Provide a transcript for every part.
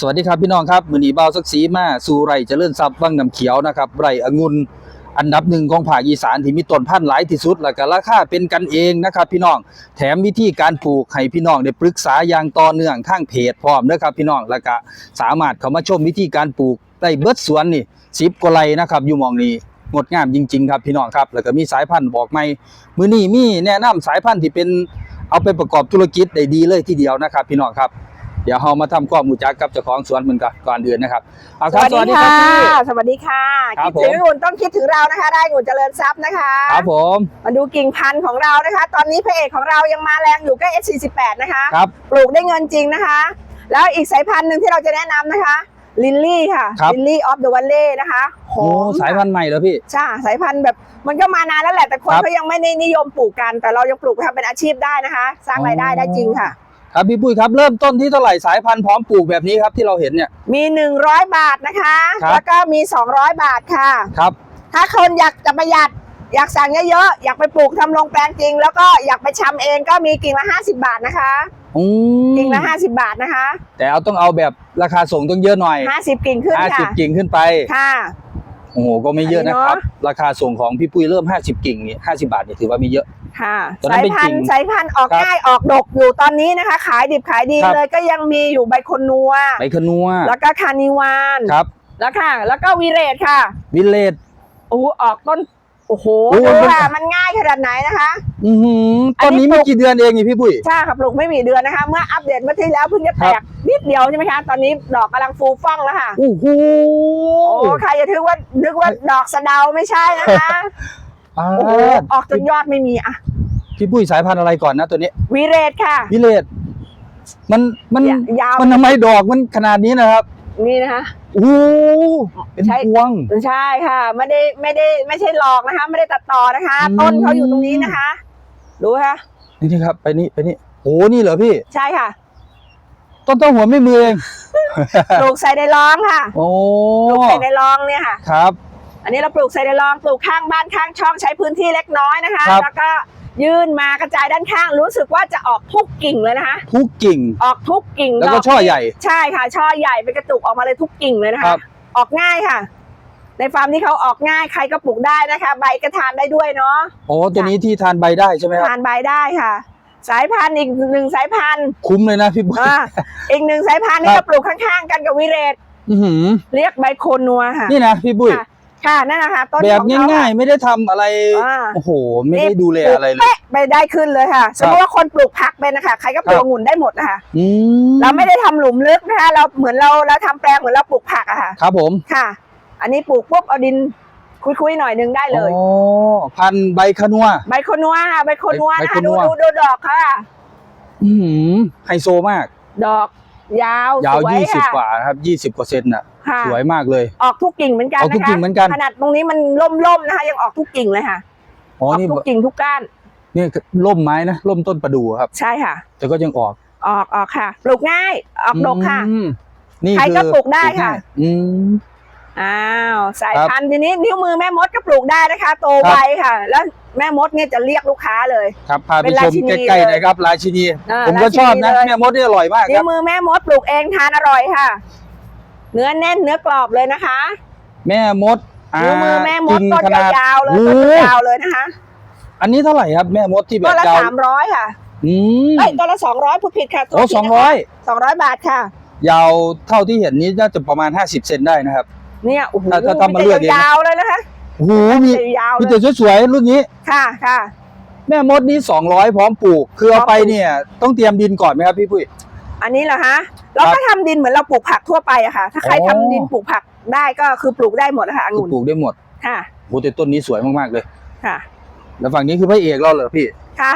สวัสดีครับพี่น้องครับมือนีเบาสักสีมาสู่ไร่เจริญทรัพย์วังน้ำเขียวนะครับไร่องุ่นอันดับหนึ่งของภาคอีสานที่มีต้นพันธุ์หลายที่สุด และก็ราคาเป็นกันเองนะครับ พี่น้องแถมวิธีการปลูกให้พี่น้องได้ปรึกษาอย่างต่อเนื่องข้างเพจพร้อมนะครับพี่น้องแล้วก็สามารถเข้ามาชมวิธีการปลูกได้เบิดสวนนี่สิบกว่าไร่นะครับอยู่มองนี้งดงามจริง ๆ ครับพี่น้องครับ แล้วก็มีสายพันธุ์บอกไม่มือนี้มีแนะนำสายพันธุ์ที่เป็นเอาไปประกอบธุรกิจได้ดีเลยทีเดียวนะครับ พี่น้องครับ เดี๋ยวเรามาทำความรู้จักกับเจ้าของสวนเหมือนกันก่อนอื่นนะครับเอาสครับวัสดีครัค่ะพี่สวัสดีค่ะ ครัคิบดถึงผมหุ่นต้องคิดถึงเรานะคะ ได้หุ่นเจริญทรัพย์นะคะครับผม มาดูกิ่งพันธุ์ของเรานะคะ ตอนนี้พระเอกของเรายังมาแรงอยู่ก็ S48 นะคะ ครับ ปลูกได้เงินจริงนะคะ แล้วอีกสายพันธุ์หนึ่งที่เราจะแนะนำนะคะลินลี่ค่ะครับ ลินลี่ออฟเดอะวันเล่นะคะหโอ้อมสายพันธุ์ใหม่แล้วพี่ ใช่สายพันธุ์แบบมันก็มานานแล้วแหละแต่คนครับ เขายังไม่ได้นิยมปลูกกัน แต่เรายังปลูกไปทำเป็นอาชีพได้นะคะ สร้างรายได้ได้จริงค่ะ ครับพี่ปุ้ยครับเริ่มต้นที่เท่าไหร่สายพันธุ์พร้อมปลูกแบบนี้ครับที่เราเห็นเนี่ย มี 100 บาทนะคะ ครับ แล้วก็มี 200 บาทค่ะ ครับ ถ้าคนอยากจะประหยัด อยากสั่งเยอะๆ อยากไปปลูกทำลงแปลงจริง แล้วก็อยากไปชำเองก็มีกิ่งละ 50 บาทนะคะ อืมกิ่งละ 50 บาทนะคะ แต่เอาต้องเอาแบบราคาส่งต้องเยอะหน่อย50 กิ่งขึ้นห้าสิค่ะบกิ่งขึ้นไป ค่ะ โอ้โหก็ไม่เยอะอันนี้นะครับเนอะราคาส่งของพี่ปุ้ยเริ่ม 50 กิ่งนี่50บาทนี่ถือว่าไม่เยอะ ค่ะตอนนั้สานยเป็นพันกิ่ธุ์งสายพันธุ์ออกครับง่ายออกดกอยู่ตอนนี้นะคะ ขายดิบขายดีครับเลยก็ยังมีอยู่ใบคนนัวใบขนัว แล้วก็คานิวานครับ แล้วค่ะ แล้วก็วีเรตค่ะ วิลเลจโอ้โหออกต้นโอ้โหโอ้โหดูค่ะมันง่ายขนาดไหนนะคะ อือหืออัตนอนนี้นี้ปลูไม่กกี่เดือนเองนี่พี่ปุ้ยใช่ค่ะปลูกไม่มีเดือนนะคะ เมื่ออัปเดตเมื่อที่แล้วเพิ่งจะแตครักบนิดเดียวใช่ไหมคะ ตอนนี้ดอกกำลังฟูฟ่องแล้วค่ะ โอ้โห โอ้ใครจะนึกว่านึกว่าดอกสะเดาไม่ใช่นะคะ อ่าโอ้โหออกจนยอดไม่มีอะพี่ปุ้ยสายพันธุ์อะไรก่อนนะตัวนี้วีเรตค่ะ วิเลตมันมันยาว มันทำไมดอกมันขนาดนี้นะครับนี่นะคะโอ้โหเป็นใช่พวง ใช่ค่ะไม่ได้ไม่ได้ไม่ใช่หลอกนะคะ ไม่ได้ตัดต่อนะคะ อืม ต้นเขาอยู่ตรงนี้นะคะดูค่ะนี่นี่ครับ ไปนี่ไปนี่โอ้นี่เหรอพี่ ใช่ค่ะต้นเต้าหัวไม่มือเอง ปลูกใส่ในรองค่ะโอ้ปลูกใส่ในรองเนี่ยค่ะ ครับ อันนี้เราปลูกใส่ในรองปลูกข้างบ้านข้างช่องใช้พื้นที่เล็กน้อยนะคะ ครับ แล้วก็ยื่นมากระจายด้านข้างรู้สึกว่าจะออกทุกกิ่งเลยนะคะ ทุกกิ่ง ออกทุกกิ่งแล้วก็ดช่อใหญ่ ใช่ค่ะ ช่อใหญ่เป็นกระจุกออกมาเลยทุกกิ่งเลยนะครัคะ บ ออกง่ายค่ะ ในฟาร์มที่เขาออกง่ายใครก็ปลูกได้นะคะ ใบก็ทานได้ด้วยเนาะโอ้ตัวนี้ที่ทานใบได้ใช่ไหมครับ ทานใบได้ค่ะ สายพันธุ์อีกหนึ่งสายพันธุ์คุ้มเลยนะพี่บุ้ยอ่าอีกหนึ่งสายพันธุ์นี่ครัก็บ ปลูกข้างๆ กันกับวิเรตอื้อหือเรียกใบโคนนัวค่ะ นี่นะพี่บุ้ยค่ะ ค่ะนั่นนะคะต้นแบบของเขาง่าย ๆ ไม่ได้ทำอะไร อ่า โอ้โห ไม่ได้ดูแลอะไรเลยปกไปได้ขึ้นเลยค่ะ สมมติว่าคนปลูกผักเป็นนะคะ ใครก็ปลูคกรับ องุ่นได้หมดนะคะ อืมเราไม่ได้ทำหลุมลึกนะคะ เราเหมือนเราเราทำแปลงเหมือนเราปลูกผักอะค่ะ ครับผมค่ะ อันนี้ปลูกปุ๊บเอาดินคุยๆหน่อยหนึงได้เลยโอ้พันธุ์ใบขนัว ใบโคนนัวค่ะใบโคนนัวใบนะโคคะนัดูว ดูดูดอกค่ะ อื้อหือไฮโซมาก ดอก ยาวยาวสวยยี่สิบค่ะ กว่านะครับยี่สิบกว่าเซนน่ะ ค่ะ สวยมากเลย ออกทุกกิ่งเหมือนกันออกทุกนะคะกิ่งเหมือนกัน ขนาดตรงนี้มันล่มๆนะคะ ยังออกทุกกิ่งเลยค่ะอ๋อออกนี่ทุกกิ่งทุกก้านนี่ร่มไม้นะร่มต้นประดู่ครับ ใช่ค่ะ แต่ก็ยังออกออกออกค่ะปลูกง่ายออกดกค่ะ อืมนี่ใครคือก็ปลูกได้ค่ะง่ายอืม อ้าวสายครับพันธุ์ทีนี้นิ้วมือแม่มดก็ปลูกได้นะคะ โตครับไวค่ะ แล้วแม่มดเนี่ยจะเรียกลูกค้าเลย ครับพาไปเป็นชรามชินีใกล้ๆเลยหนะครับราชินีอ่าผมก็ชอบนะราชินีเลยแม่มดนี่อร่อยมากคนิ้รัวบมือแม่มดปลูกเองทานอร่อยค่ะ เนื้อแน่นเนื้อกรอบเลยนะคะ แม่มดานิ้วมือแม่มดกิ่งต้นขนาดยาวๆเลยโอ้ต้นโหยาวเลยนะคะ อันนี้เท่าไหร่ครับแม่มดที่แบต้บนละยาวสามร้อยค่ะอืมเอ้ยต้นละสองร้อยผู้ผิดค่ะโอ้สองร้อยสองร้อยบาทค่ะ ยาวเท่าที่เห็นนี้น่าจะประมาณ50เซนได้นะครับ เนี่ยโอ้โหถ้าถ้าทำมาเลือกเองนะ ยาวๆเลยนะคะโอ้โหมียาวๆมีเลแต่ยสวยๆรุ่นนี้ ค่ะค่ะ แม่มดนี่200 พร้อมปลูก คือเอาพร้อมไปปลูกเนี่ย ต้องเตรียมดินก่อนไหมครับพี่ปุ้ย อันนี้เหรอฮะเราก็ทำดินเหมือนเราปลูกผักทั่วไปอะค่ะ ถ้าใครอ๋อ ทำดินปลูกผักได้ก็คือปลูกได้หมดนะคะองุ่นปลูกได้หมดค่ะ โอ้แต่ต้นนี้สวยมากๆเลย ค่ะ แล้วฝั่งนี้คือพระเอกเราเหรอพี่ ค่ะ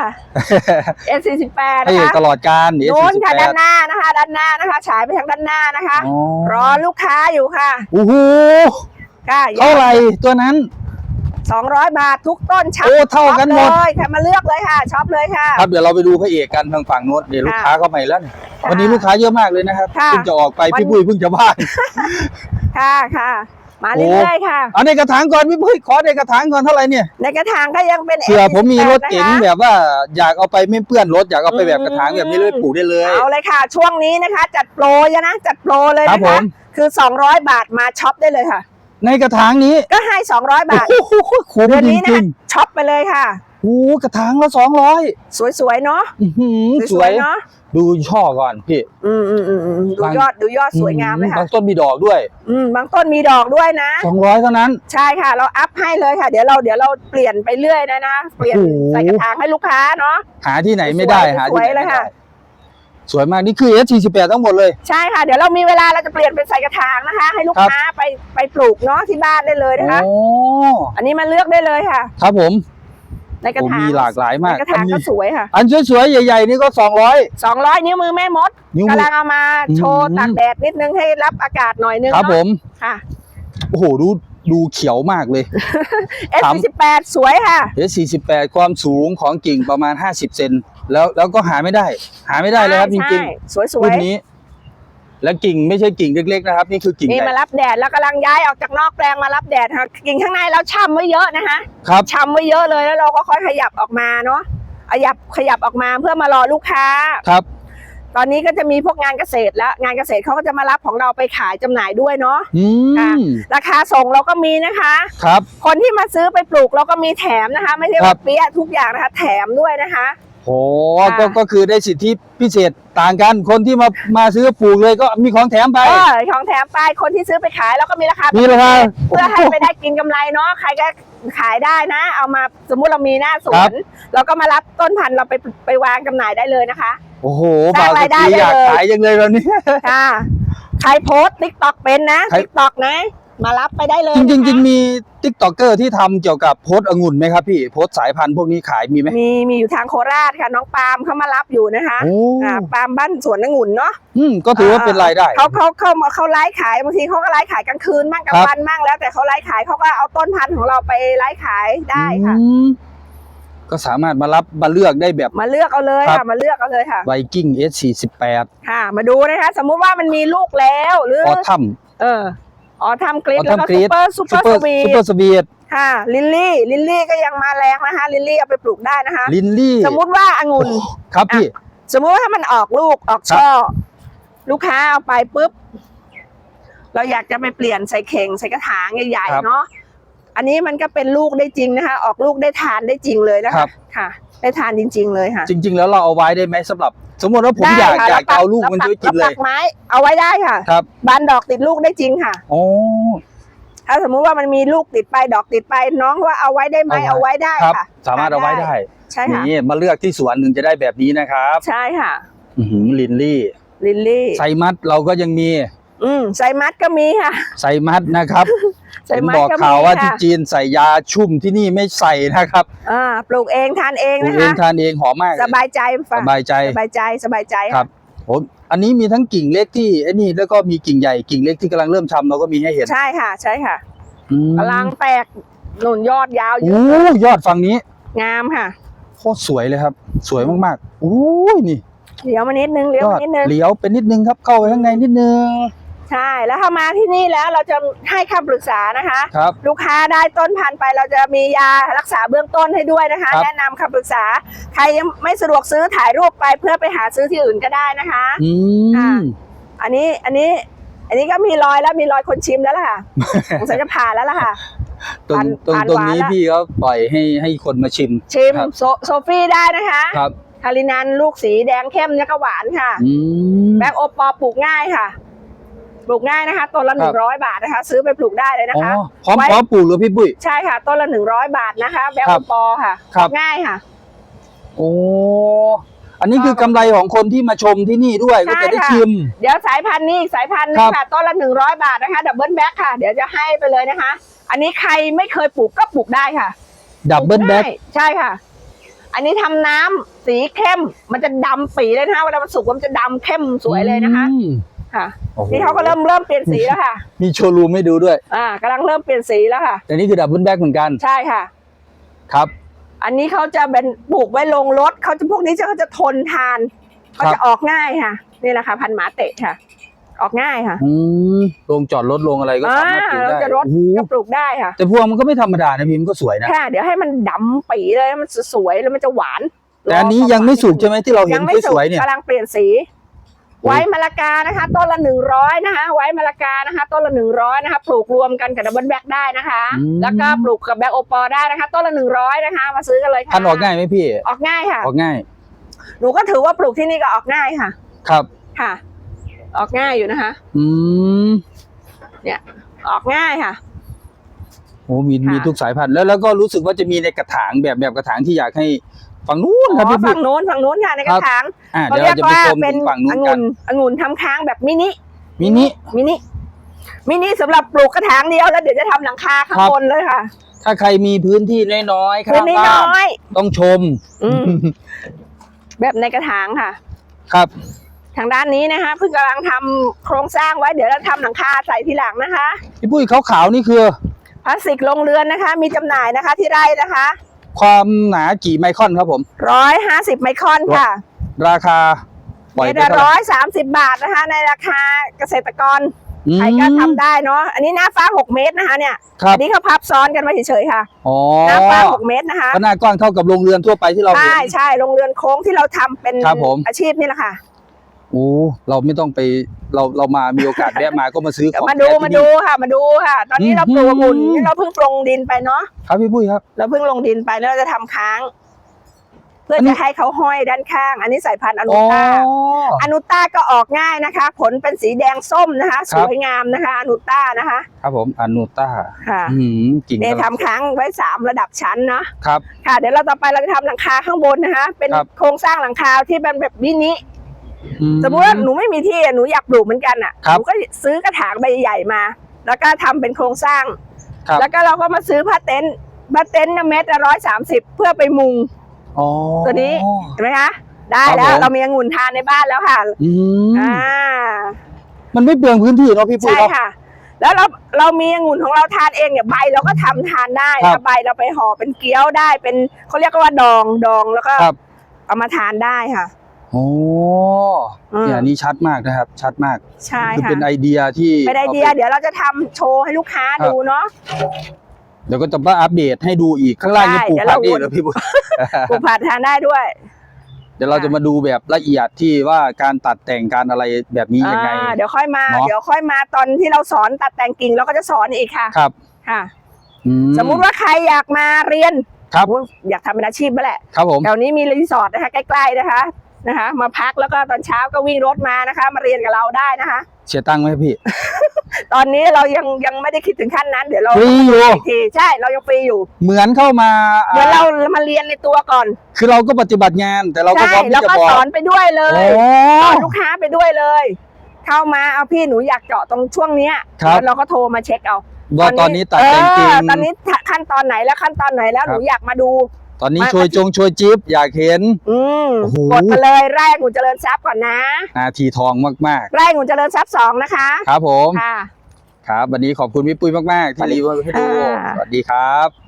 S48 พระนะเอกคะตลอดการนี่โน้นค่ะด้าน48หน้านะคะ ด้านหน้านะคะ ฉายไปทางด้านหน้านะคะอ๋อรอลูกค้าอยู่ค่ะ โอ้โหค่ะเท่าไหร่ตัวนั้น สองร้อยบาททุกต้นชับโอ้เท่ากันหมด ช็อปเลยค่ะมาเลือกเลยค่ะช็อปเลยค่ะ ครับเดี๋ยวเราไปดูพระเอกกันทางฝั่งโน้นเดี๋ยวลูกค้าเข้ามาอีกแล้วเนี่ยค่ะวันนี้ลูกค้าเยอะมากเลยนะครับค่ะเพิ่งจะออกไปวัน พี่ปุ้ยเพิ่งจะบ้าน ค่ะค่ะ มาเรื่อยๆค่ะ เอาในกระถางก่อนพี่ปุ้ยขอในกระถางก่อนเท่าไหร่เนี่ย ในกระถางก็ยังเป็นเผื่อผมมีรถ F18 เก๋งนะคะแบบว่าอยากเอาไปไม่เปื้อนรถอยากเอาไปแบบกระถางแบบนี้เลยปลูกได้เลย เอาเลยค่ะ ช่วงนี้นะคะ จัดโปรยนะจัดโปรเลยครันะบผคะมคือ 200 บาทมาช็อปได้เลยค่ะ ในกระถางนี้ก็ให้ 200 บาทโอ้โหคุ้มเดือนจนี้นะริคะงช็อปไปเลยค่ะๆ โอ้โหกระถางละสองร้อยสวยๆเนาะสวยเนาะดูช่อก่อนพี่ อืมอืมอืมอืมดูบางยอดดูยอดสวยงามเลยบาค่ะงต้นมีดอกด้วย อืมบางต้นมีดอกด้วยนะสองร้อยเท่านั้น ใช่ค่ะ เราอัพให้เลยค่ะ เดี๋ยวเราเดี๋ยวเราเปลี่ยนไปเรื่อยนะนะ เปลี่ยนโอ้โหใส่กระถางให้ลูกค้าเนาะ หาที่ไหนไม่ได้สวยหาที่ไหนสวยเลยไม่ได้ค่ะสวยมากนี่คือ S48 ทั้งหมดเลย ใช่ค่ะ เดี๋ยวเรามีเวลาเราจะเปลี่ยนเป็นใส่กระถางนะคะ ให้ลูกครับค้าไปไปปลูกเนาะที่บ้านได้เลยนะคะโอ้อันนี้มาเลือกได้เลยค่ะ ครับผม ในกระโอ้ถางมีหลากหลายมากในกระถางอันนี้ก็สวยค่ะอันสวยๆใหญ่ๆนี่ก็สองร้อย200นิ้วมือแม่มดนิ้วมือ กำลังเอามาโชว์อืมตากแดดนิดนึงให้รับอากาศหน่อยนึงครับเนาะผมค่ะ โอ้โหดูดูเขียวมากเลยถาม S48 สวยค่ะ S48 ความสูงของกิ่งประมาณ 50 เซนแล้วแล้วก็หาไม่ได้ หาไม่ได้เลยครับจใช่ริงสวยสๆวยรุ่นนี้ และกิ่งไม่ใช่กิ่งเล็กๆนะครับ นี่คือกิ่งนี่ใหญ่มารับแดดแล้วกำลังย้ายออกจากนอกแปลงมารับแดดค่ะกิ่งข้างในเราช่ำไว้เยอะนะคะครับ ช่ำไว้เยอะเลยแล้วเราก็ค่อยขยับออกมาเนาะขยับขยับออกมาเพื่อมารอลูกค้า ครับ ตอนนี้ก็จะมีพวกงานเกษตรแล้วงานเกษตรเขาก็จะมารับของเราไปขายจำหน่ายด้วยเนาะ อืค่ะ มราคาส่งเราก็มีนะคะ ครับ คนที่มาซื้อไปปลูกเราก็มีแถมนะคะ ไม่ใช่ครัว่าบ เปี้ยทุกอย่างนะคะ แถมด้วยนะคะ โอ้ค่ะ ก็ก็คือได้สิทธิพิเศษต่างกัน คนที่มามาซื้อปลูกเลยก็มีของแถมไป เออของแถมไปคนที่ซื้อไปขายเราก็มีราคามีราคาเพื่อให้ไปได้กินกำไรเนาะใครก็ขายได้นะ เอามาสมมุติเรามีหน้าสวครันบ เราก็มารับต้นพันธุ์เราไปไปวางจำหน่ายได้เลยนะคะ โอ้โหสร้างบ่าวรายได้ตะกี้ได้อยากเลยขายยังเลยตอนนี้ ค่ะ ใครโพสติ๊กต็อกเป็นนะใคร ติ๊กต็อกนะ มารับไปได้เลยจริงๆจริงนะคะๆมีติ๊กต็อกเกอร์ที่ทำเกี่ยวกับโพสต์องุ่นไหมครับพี่โพสต์สายพันธุ์พวกนี้ขายมีไหมมีมีอยู่ทางโคราชค่ะน้องปาล์มเขามารับอยู่นะคะโอ้อ่าปาล์มบ้านสวนองุ่นเนาะอืมก็ถือว่าเป็นรายได้ เขาเขาเขามาเขาไลฟ์ขายบางทีเขาก็ไลฟ์ขายกลางคืนบ้างกลางครับวันบ้างแล้ว แต่เขาไลฟ์ขายเขาก็เอาต้นพันธุ์ของเราไปไลฟ์ขายได้ค่ะ อืมก็สามารถมารับมาเลือกได้แบบ มาเลือกเอาเลยครัค่ะบ มาเลือกเอาเลยค่ะ ไวกิ้ง S48 ค่ะ มาดูนะคะ สมมุติว่ามันมีลูกแล้วหรือออทัมเออ อ๋อทำกรีด Autumn แล้วก็ซู Grid เปอร์ซูเปอซูร์เปอสร์วีซูเปอร์สวีทค่ะลิลลี่ลิลลี่ก็ยังมาแรงนะคะลิลลี่เอาไปปลูกได้นะคะลินลี่สมมุติว่าองุ่นครับพี่สมมุติว่าถ้ามันออกลูกออกช่อ ลูกค้าเอาไปปุ๊บ เราอยากจะไปเปลี่ยนใส่เข่งใส่กระถางใหญ่ครับๆเนาะอันนี้มันก็เป็นลูกได้จริงนะคะ ออกลูกได้ทานได้จริงเลยนะครัคะบค่ะ ได้ทานจริง ๆ เลยค่ะ จริง ๆ แล้วเราเอาไว้ได้ไหมสำหรับ สมมติว่าผมอยากค่ะอยากจะเอาลูกมันแวไว้กินเลแวปัยกไม้เอาไว้ได้ค่ะ ครับบานดอกติดลูกได้จริงค่ะโอ้ถ้าสมมุติว่ามันมีลูกติดไปดอกติดไปน้องว่าเอาไว้ได้ไหมเอาเอาไว้ ไว้ได้ครับ ค่ะสามารถเอาไว้ได้ ใช่ค่ะนี่มาเลือกที่สวนหนึ่งจะได้แบบนี้นะครับใช่ค่ะ อื้อหือลินลี่ ลิลลี่ไซมัดเราก็ยังมี อืมไซมัดก็มีค่ะไซมัดนะครับไซผมมัดบอกก็มีข่าวว่าที่ค่ะจีนใส่ยาชุ่มที่นี่ไม่ใส่นะครับอ่าปลูกเองทานเองปลูกนะเองคะ ทานเองหอมมากสบายใจสฟังบายใจ สบายใจสบายใจครับ ผมอันนี้มีทั้งกิ่งเล็กที่ไอ้นี่แล้วก็มีกิ่งใหญ่กิ่งเล็กที่กำลังเริ่มชำเราก็มีให้เห็นใช่ค่ะ ใช่ค่ะอืมกำลังแตกหนุนยอดยาวอยู่โอ้ยอดฝั่งนี้งามค่ะโคตรสวยเลยครับ สวยมากๆโอ้ยนี่ เลี้ยวมานิดนึงเลี้ยวยอมาดนิดนึงเหลียวเป็นนิดนึงครับเข้าไปข้างในนิดนึง ใช่ แล้วถ้ามาที่นี่แล้วเราจะให้คำปรึกษานะคะ ครับ ลูกค้าได้ต้นพันธุ์ไปเราจะมียารักษาเบื้องต้นให้ด้วยนะคะ ครับ แนะนำคำปรึกษา ใครยังไม่สะดวกซื้อถ่ายรูปไปเพื่อไปหาซื้อที่อื่นก็ได้นะคะ อืค่ะ ม อันนี้อันนี้อันนี้ก็มีรอยแล้วมีรอยคนชิมแล้วล่ะค่ะ สงสัยจะผ่านแล้วล่ะค่ะตรงผ่านตรงผ่านตรงหวานนี้ละ พี่เขาปล่อยให้ให้คนมาชิม ชิมครับ โซโซฟี่ได้นะคะครับ คารินันลูกสีแดงเข้มเนี่ยก็หวานค่ะ อืม แบล็กโอปอปลูกง่ายค่ะ ปลูกง่ายนะคะต้นละคหรันึ่บงร้อยบาทนะคะ ซื้อไปปลูกได้เลยนะอ๋อคะพร้อมไว้พร้อมปลูกเลยพี่ปุ้ยใช่ค่ะต้นละหนึ่งร้อยบาทนะคะ แบล็กครัโอบปอค่ะครับง่ายค่ะ โอ้อันนี้คือกำไรของคนที่มาชมที่นี่ด้วยใช่ก็จะได้ค่ะชิม เดี๋ยวสายพันธุ์นี้อีกสายพันธุ์หนึครังบค่ะต้นละหนึ่งร้อยบาทนะคะดับเบิลแบ็คค่ะ เดี๋ยวจะให้ไปเลยนะคะ อันนี้ใครไม่เคยปลูกก็ปลูกได้ค่ะดับเบิลแบ็คได้ใช่ค่ะ อันนี้ทำน้ำสีเข้มมันจะดำปีเลยนะคะเวลามันสุกมันจะดำเข้มสวยเลยนะคะอืม ค่ะ โอ้โหนี่เขาก็เริ่มเริ่มเปลี่ยนสีแล้วค่ะ มีโชว์รูมให้ดูด้วย อ่ากำลังเริ่มเปลี่ยนสีแล้วค่ะ แต่นี่คือดับเบิลแบ็กเหมือนกันใช่ค่ะ ครับ อันนี้เขาจะเป็นปลูกไว้ลงรถเขาจะพวกนี้จะเขาจะทนทานเขาครับจะออกง่ายค่ะ นี่แหละค่ะ พันธุ์หมาเตะค่ะ ออกง่ายค่ะ อืมลงจอดรถลงอะไรก็อ่าสามารถปลูกเราได้จะรถ โอ้โหก็ปลูกได้ค่ะ แต่พวงมันก็ไม่ธรรมดานะพี่มันก็สวยนะ ค่ะ เดี๋ยวให้มันดำปีเลยมันสวยๆแล้วมันจะหวานแต่อันนี้ยังไม่สุกใช่ไหมที่เราเห็ยันงไม่สสุกวยๆเนี่ย กำลังเปลี่ยนสี ไว้มะละกานะคะ ต้นละหนึ่งร้อยนะคะ ไว้มะละกานะคะ ต้นละหนึ่งร้อยนะคะ ปลูกรวมกันกับดับเบิลแบ็กได้นะคะแล้วก็ปลูกกับแบ็กโอปอล์ได้นะคะ ต้นละหนึ่งร้อยนะคะ มาซื้อกันเลยค่ะพันธุ์ออกง่ายไหมพี่ ออกง่ายค่ะ ออกง่าย หนูก็ถือว่าปลูกที่นี่ก็ออกง่ายค่ะ ครับ ค่ะ ออกง่ายอยู่นะคะ อืมออกง่ายค่ะ โอ้มีค่ะ มีทุกสายพันธุ์แล้วแล้วก็รู้สึกว่าจะมีในกระถางแบบแบบกระถางที่อยากให้ ฝั่งนู้นครับอ๋อพี่ปุ๊ฝั่งโน้นฝั่งโน้นค่ะในกระถางอ่าเขาเดี๋ยวเรียเรากจะไปว่าชมเป็นถึงฝั่งนู้อนงุ่กันนองุ่นทำค้างแบบมินิมินิ มินิมินิสำหรับปลูกกระถางเดียวแล้วเดี๋ยวจะทำหลังคาข้างครับ บนเลยค่ะถ้าใครมีพื้นที่น้อยๆพื้นข้างนี้บ้าน้นอยต้องชมอืมแบบในกระถางค่ะ ครับ ทางด้านนี้นะคะเพิ่งกำลังทำโครงสร้างไว้เดี๋ยวเราทำหลังคาใส่ทีหลังนะคะพี่ปุ้ยขาวๆนี่คือ พลาสติกลงเรือนนะคะ มีจำหน่ายนะคะ ที่ไร่นะคะ ความหนากี่ไมครอนครับผม ร้อยห้าสิบไมครอนค่ะ ราคาปล่อยเมไปตรเท่าไหร่ร้อยสามสิบบาทนะคะ ในราคาเกษตรกรอืมใครก็ทำได้เนาะอันนี้หน้าฟ้าหกเมตรนะคะ เนี่ยครับอันนี้เขาพับซ้อนกันมาเฉยๆค่ะ อ๋อหน้าฟ้าหกเมตรนะคะก็หน้ากว้างเท่ากับโรงเรือนทั่วไปที่เราเห็น ใช่ใช่โรงเรือนโค้งที่เราทำเป็นครับผม อาชีพนี่แหละค่ะ โอ้เราไม่ต้องไป เราเรามามีโอกาสแวะมาก็มาซื้อขเดี๋ยวองมาดูแท้ที่มานี่ดูค่ะ มาดูค่ะ ตอนนี้อืมเราปลูกองุ่นนี่เราเพิ่งปลงดินไปเนาะครับพี่ปุ้ยครับ เราเพิ่งลงดินไปแล้วเราจะทำค้าง เพื่ออนนี้ จะให้เขาห้อยด้านข้าง อันนี้สายพันธุ์อนุอ๋อ ต้าอนุต้าก็ออกง่ายนะคะ ผลเป็นสีแดงส้มนะคะ คสรับ วยงามนะคะ อนุต้านะคะ ครับผมอนุต้าค่ะอืมกิ่งเนี่ยกำลังทำค้างไว้สามระดับชั้นเนาะครับ ค่ะ เดี๋ยวเราต่อไปเราจะทำหลังคาข้างบนนะคะ เป็นครับ โครงสร้างหลังคาที่เป็นแบบมินิอื สมมติว่าหนูไม่มีที่อะหนูอยากปลูกเหมือนกันอะครัหบนูก็ซื้อกระถางใบใหญ่มา แล้วก็ทำเป็นโครงสร้างครับแล้วก็เราก็มาซื้อผ้าเต็นท์ผ้าเต็นท์น่ะเม็ดละร้อยสามสิบเพื่อไปมุงอ๋อตัวนี้เห็นไหมคะได้ครับแล้วผมเรามีองุ่นทานในบ้านแล้วค่ะอืมอ่ามันไม่เปลืองพื้นที่เนาะพี่ปุ้ยใช่เนาะค่ะ แล้วเราเรามีองุ่นของเราทานเองเนี่ยใบเราก็ทำทานได้ครันะบใบเราไปห่อเป็นเกี๊ยวได้เป็นเขาเรียกว่าดองดองแล้วก็ครับเอามาทานได้ค่ะ โอ้อืม เนี่ยอันนี้ชัดมากนะครับ ชัดมากใช่คือค่ะเป็นไอเดียที่เป็นไอเดียอาป เดี๋ยวเราจะทำโชว์ให้ลูกค้าครับ ดูเนาะ เดี๋ยวก็จะมาอัปเดตให้ดูอีกข้างล่างยังได้ปลูกเดี๋ยวผักเราอีกเหรอพี่ปุ้ยปลูกผัดทานได้ด้วย เดี๋ยวเราจะมาดูแบบละเอียดที่ว่าการตัดแต่งการอะไรแบบนี้ยังไง อ่าเดี๋ยวค่อยมา เนอะ เดี๋ยวค่อยมาตอนที่เราสอนตัดแต่งกิ่งเราก็จะสอนอีกค่ะครับค่ะ อืสมมุติว่าใครอยากมาเรียนครับโอ้ยอยากทำเป็นอาชีพมาแหละครับผม แถวนี้มีรีสอร์ทนะคะใกล้ๆนะคะ นะคะ มาพักแล้วก็ตอนเช้าก็วิ่งรถมานะคะ มาเรียนกับเราได้นะคะ เสียตังค์ไหมพี่ ตอนนี้เรายังยังไม่ได้คิดถึงขั้นนั้น เดี๋ยวเราฟรีอยู่ อีกทีใช่เรายังฟรีอยู่เหมือนเข้ามาเดี๋ยวเรามาเรียนในตัวก่อนคือเราก็ปฏิบัติงาน แต่เราก็ใช่พร้อมแล้วที่จะก็บอกสอนไปด้วยเลโอ้ ยสอนลูกค้าไปด้วยเลย เข้ามาเอาพี่หนูอยากเจาะตรงช่วงเนี้ยครับ แล้วเราก็โทรมาเช็คเอาว่าตอนนี้ตัดแต่งจริง เออตอนนี้ขั้นตอนไหนแล้วขั้นตอนไหนแล้วครับ หนูอยากมาดู ตอนนี้มาช่วยจงช่วยจิ๊บอยากเห็น อืมโอ้โห กดมาเลยไร่หนูเจริญทรัพย์ก่อนนะ นาทีทองมากไร่หนูเจริญทรัพย์สองนะคะ ๆ ครับผม ค่ะ ครับ วันนี้ขอบคุณพี่ปุ้ยมาก ๆ ที่รีวิวให้ดูอ่า สวัสดีครับ